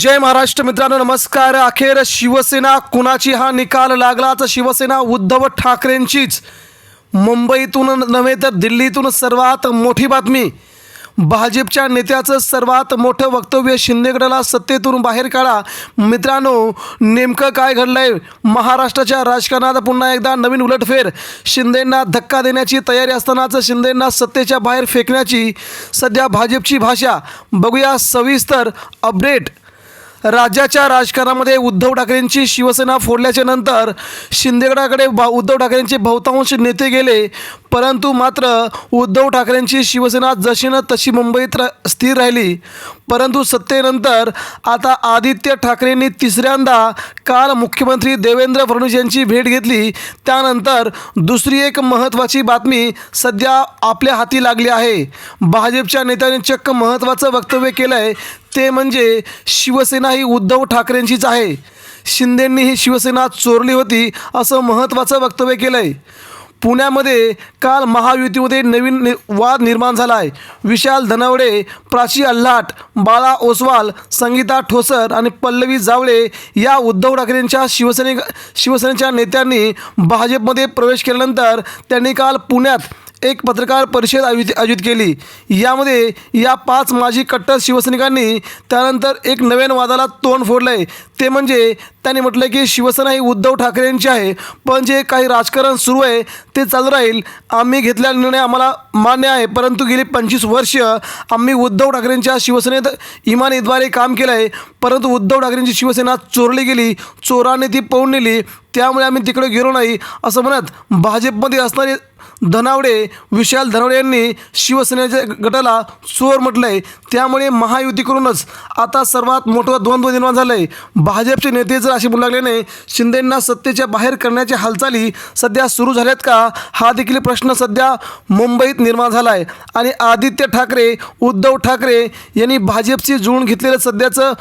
जय महाराष्ट्र मित्रांनो नमस्कार. अखेर शिवसेना कुणाची हा निकाल लागला तर शिवसेना उद्धव ठाकरेंचीच. मुंबईतून नव्हे तर दिल्लीतून सर्वात मोठी बातमी. भाजपच्या नेत्याचं सर्वात मोठं वक्तव्य शिंदेगडाला सत्तेतून बाहेर काढा. मित्रांनो नेमकं काय घडलं आहे महाराष्ट्राच्या राजकारणात पुन्हा एकदा नवीन उलटफेर. शिंदेंना धक्का देण्याची तयारी असतानाच शिंदेंना सत्तेच्या बाहेर फेकण्याची सध्या भाजपची भाषा. बघूया सविस्तर अपडेट. राज्याच्या राजकारणामध्ये उद्धव ठाकरेंची शिवसेना फोडल्याच्या नंतर शिंदेगडाकडे बा उद्धव ठाकरेंचे बहुतांश नेते गेले. परंतु मात्र उद्धव ठाकरेंची शिवसेना जशी तशी मुंबईत र स्थिर राहिली. परंतु सत्तेनंतर आता आदित्य ठाकरेंनी तिसऱ्यांदा काल मुख्यमंत्री देवेंद्र फडणवीस यांची भेट घेतली. त्यानंतर दुसरी एक महत्त्वाची बातमी सध्या आपल्या हाती लागली आहे. भाजपच्या नेत्याने चक्क महत्त्वाचं वक्तव्य केलं आहे ते म्हणजे शिवसेना ही उद्धव ठाकरेंचीच आहे. शिंदेंनी ही शिवसेना चोरली होती असं महत्त्वाचं वक्तव्य केलं आहे पुण्यामध्ये काल महायुतीमध्ये नवीन नि वाद निर्माण झाला आहे विशाल धनवडे प्राची अल्हाट बाळा ओसवाल संगीता ठोसर आणि पल्लवी जावळे या उद्धव ठाकरेंच्या शिवसेने शिवसेनेच्या नेत्यांनी भाजपमध्ये प्रवेश केल्यानंतर त्यांनी काल पुण्यात एक पत्रकार परिषद आयोजित आयोजित केली. यामध्ये या पाच माजी कट्टर शिवसैनिकांनी त्यानंतर एक नव्यान वादाला तोंड फोडलं आहे ते म्हणजे त्यांनी म्हटलं की शिवसेना ही उद्धव ठाकरेंची आहे पण जे काही राजकारण सुरू आहे ते चालू राहील. आम्ही घेतलेला निर्णय आम्हाला मान्य आहे परंतु गेली पंचवीस वर्ष आम्ही उद्धव ठाकरेंच्या शिवसेनेत इमानीद्वारे काम केलं आहे परंतु उद्धव ठाकरेंची शिवसेना चोरली गेली चोराने ती पळून नेली त्यामुळे आम्ही तिकडे गेलो नाही असं म्हणत भाजपमध्ये असणारे धनावडे विशाल धनावडे यांनी शिवसेनेच्या गटाला चोर म्हटलं आहे त्यामुळे महायुतीकडूनच आता सर्वात मोठं द्वंद्व निर्माण झालं आहे भाजपचे नेते जर असे बोलू लागल्याने शिंदेंना सत्तेच्या बाहेर करण्याच्या हालचाली सध्या सुरू झाल्यात का? हा देखील प्रश्न सध्या मुंबईत निर्माण झाला आहे आणि आदित्य ठाकरे उद्धव ठाकरे यांनी भाजपशी जुळून घेतलेलं सध्याचं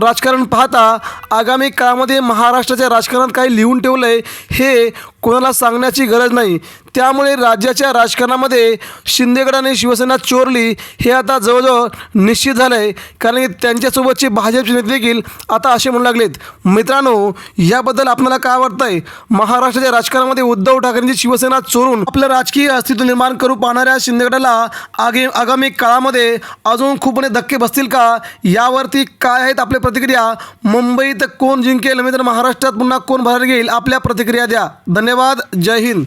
राजकारण पाहता आगामी काळामध्ये महाराष्ट्राच्या राजकारणात काय लिहून ठेवलं आहे हे कोणाला सांगण्याची गरज नाही. त्यामुळे राज्याच्या राजकारणामध्ये शिंदेगडाने शिवसेना चोरली हे आता जवळजवळ निश्चित झालं आहे कारण की त्यांच्यासोबतचे भाजपचे नेते देखील आता असे म्हणू लागलेत. मित्रांनो याबद्दल आपल्याला काय वाटतंय? महाराष्ट्राच्या राजकारणामध्ये उद्धव ठाकरेंची शिवसेना चोरून आपलं राजकीय अस्तित्व निर्माण करू पाहणाऱ्या शिंदेगडाला आगे आगामी काळामध्ये अजून खूप मोठे धक्के बसतील का? यावरती काय आहेत आपल्या प्रतिक्रिया? मुंबईत कोण जिंकेल? मित्र महाराष्ट्रात पुन्हा कोण भरायला घेईल? आपल्या प्रतिक्रिया द्या. धन्यवाद. जय हिंद.